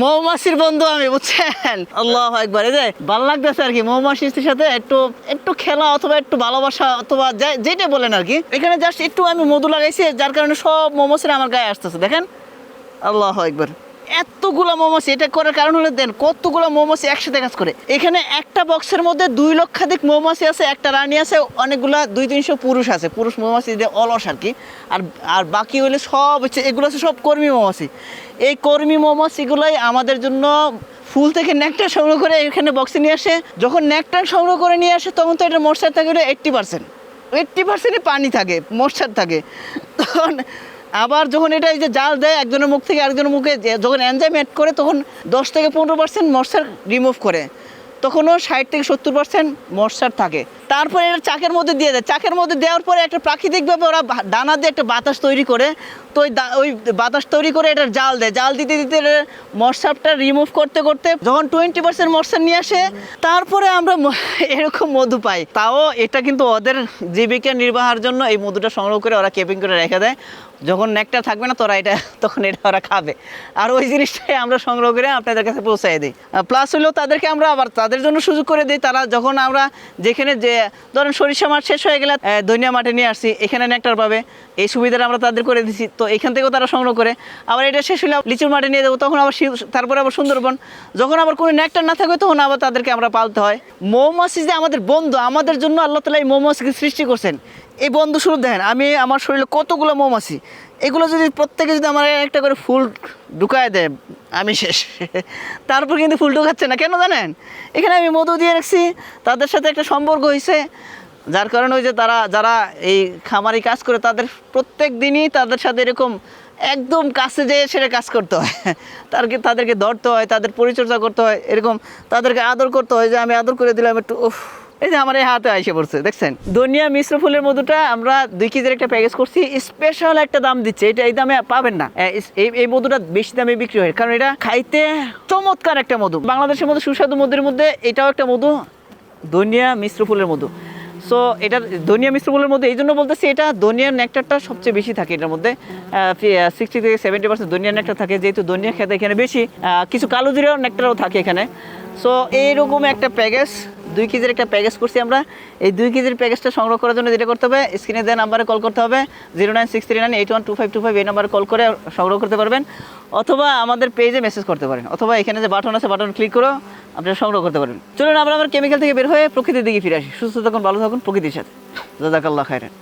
মৌমাছির বন্ধু আমি, বুঝছেন? আল্লাহ একবার এই যে, ভালো লাগতেছে আর কি, মৌমাছির সাথে একটু একটু খেলা অথবা একটু ভালোবাসা অথবা যেটা বলেন আর কি। এখানে জাস্ট একটু আমি মধু লাগাইছি, যার কারণে সব মৌমাছিরা আমার গায়ে আসতেছে, দেখেন? আল্লাহ একবার এতগুলো মৌমাছি এটা করার কারণ হলো দেন, কতগুলো মৌমাছি একসাথে কাজ করে। এখানে একটা বক্সের মধ্যে দুই লক্ষাধিক মৌমাছি আছে, একটা রানী আছে, অনেকগুলা দুই তিনশো পুরুষ আছে। পুরুষ মৌমাছি যে অলস আর কি। আর আর বাকি হলে সব হচ্ছে, এগুলো হচ্ছে সব কর্মী মৌমাছি এই কর্মী মৌমাছিগুলোই আমাদের জন্য ফুল থেকে নেকটার সংগ্রহ করে এখানে বক্সে নিয়ে আসে। যখন নেকটার সংগ্রহ করে নিয়ে আসে, তখন তো এটা মশার থাকে এইট্টি পার্সেন্ট এইট্টি পার্সেন্টই পানি থাকে, মশার থাকে। তখন আবার যখন এটা এই যে জাল দেয় একজনের মুখ থেকে আরেকজনের মুখে যখন এনজাইম অ্যাড করে, তখন দশ থেকে পনেরো পার্সেন্ট মশার রিমুভ করে। তখনও ষাট থেকে সত্তর পার্সেন্ট মশার থাকে। তারপরে এটা চাকের মধ্যে দিয়ে দেয়। চাকের মধ্যে দেওয়ার পরে একটা প্রাকৃতিকভাবে ওরা ডানা দিয়ে একটা বাতাস তৈরি করে। তো ওই ওই বাতাস তৈরি করে এটার জাল দেয়। জাল দিতে দিতে মশারটা রিমুভ করতে করতে যখন টোয়েন্টি পার্সেন্ট মশার নিয়ে আসে, তারপরে আমরা এরকম মধু পাই। তাও এটা কিন্তু ওদের জীবিকা নির্বাহের জন্য এই মধুটা সংগ্রহ করে ওরা কেপিং করে রেখে দেয়। যখন নেকটা থাকবে না তোরা এটা তখন এটা ওরা খাবে। আর ওই জিনিসটাই আমরা সংগ্রহ করে আপনাদের কাছে পৌঁছাই দিই। প্লাস হলেও তাদেরকে আমরা আবার তাদের জন্য সুযোগ করে দিই। তারা যখন আমরা যেখানে যে ধরেন সরিষা মাঠ শেষ হয়ে গেলে ধনিয়া মাঠে নিয়ে আসছি, এখানে নেকটার পাবে। এই সুবিধাটা আমরা তাদের করে দিচ্ছি তো এখান থেকেও তারা সংগ্রহ করে। আবার এটা শেষ হলে লিচুর মাঠে নিয়ে দেবো তখন আবার তারপরে আবার সুন্দরবন। যখন আবার কোনো নেকটার না থাকবে তখন আবার তাদেরকে আমরা পালতে হয়। মৌমাছি যে আমাদের বন্ধু, আমাদের জন্য আল্লাহ তালা এই মৌমাছিকে সৃষ্টি করছেন। এই বন্ধু শুরু দেখেন, আমি, আমার শরীরে কতগুলো মৌমাছি। এগুলো যদি প্রত্যেকে যদি আমার একটা করে ফুল ঢুকায় দেয় আমি শেষ। তারপর কিন্তু ফুল ঢুকাচ্ছে না, কেন জানেন? এখানে আমি মধু দিয়ে রাখছি, তাদের সাথে একটা সম্পর্ক হয়েছে যার কারণে ওই যে তারা, যারা এই খামারি কাজ করে, তাদের প্রত্যেক দিনই তাদের সাথে এরকম একদম কাছে যেয়ে সেটা কাজ করতে হয়। তাদেরকে তাদেরকে ধরতে হয়, তাদের পরিচর্যা করতে হয়, এরকম তাদেরকে আদর করতে হয়, যে আমি আদর করে দিলাম, একটু এই যে আমার এই হাতে আইসে পড়ছে, দেখছেন? দুনিয়া মিশ্র ফুলের মধুটা আমরা দুই কেজির একটা প্যাকেজ করছি স্পেশাল একটা দাম দিচ্ছে, এটা এই দামে পাবেন না। এই মধুটা বেশি দামে বিক্রি হয়, কারণ এটা খাইতে চমৎকার একটা মধু। বাংলাদেশের মধ্যে সুস্বাদু মধুর মধ্যে এটাও একটা মধু ধনিয়া মিশ্র ফুলের মধু। সো এটা ধনিয়া মিশ্র ফুলের মধ্যে এই জন্য বলতেছি এটা ধনিয়ার নেকটারটা সবচেয়ে বেশি থাকে এটার মধ্যে। সিক্সটি থেকে সেভেন্টি পার্সেন্ট ধনিয়া নেকটার থাকে, যেহেতু ধনিয়া খেতে এখানে বেশি কিছু কালো জিরাও নেকটারও থাকে এখানে। সো এইরকম একটা প্যাকেজ দুই কেজির একটা প্যাকেজ করছি আমরা। এই দুই কেজির প্যাকেজটা সংগ্রহ করার জন্য যেটা করতে হবে স্ক্রিনে দেওয়া নাম্বারে কল করতে হবে zero nine six three nine eight one two five two five এই নাম্বারে কল করে সংগ্রহ করতে পারবেন। অথবা আমাদের পেজে মেসেজ করতে পারেন, অথবা এখানে যে বাটন আছে বাটন ক্লিক করো আপনারা সংগ্রহ করতে পারবেন চলুন আমরা আমার কেমিক্যাল থেকে বের হয়ে প্রকৃতির দিকে ফিরে আসি। সুস্থ থাকুন, ভালো থাকুন প্রকৃতির সাথে। জাজাকাল্লাহ খাইরেন